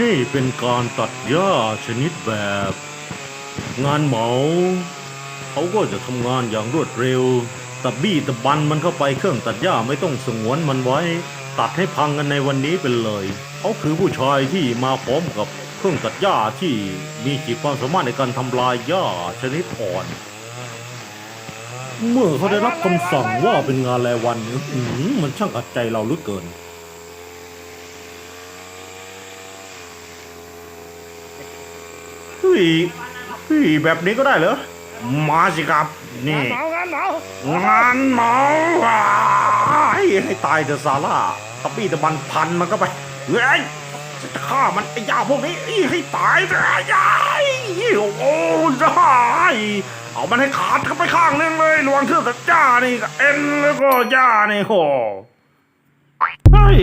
นี่เป็นการตัดหญ้าชนิดแบบ งานเหมา เขาก็จะทำงานอย่างรวดเร็วตะบี้ตะบันมันเข้าไปเครื่องตัดหญ้าไม่ต้องสงวนมันไว้ ตัดให้พังกันในวันนี้เป็นเลย เขาคือผู้ชายที่มาพร้อมกับเครื่องตัดหญ้าที่มีขีดความสามารถในการทำลายหญ้าชนิดอ่อน เมื่อเขาได้รับคำสั่งว่าเป็นงานรายวัน มันช่างอัดใจเราเหลือเกิน ฮ้ยเฮ้ยแบบนี้ก็ได้เหรอ มาสิครับ นี่งานเมางานเมาให้ตายเถอะซาร่าตะปี้ตะบันพันมันก็ไปเฮ้ยจะฆ่ามันไอ้ยาพวกนี้ให้ตายเถอะยายโอ้โหได้เอามันให้ขาดเข้าไปข้างนึงเลยระวังเครื่องตัดหญ้านี่กับเอ็นแล้วก็หญ้านี่โหเฮ้ย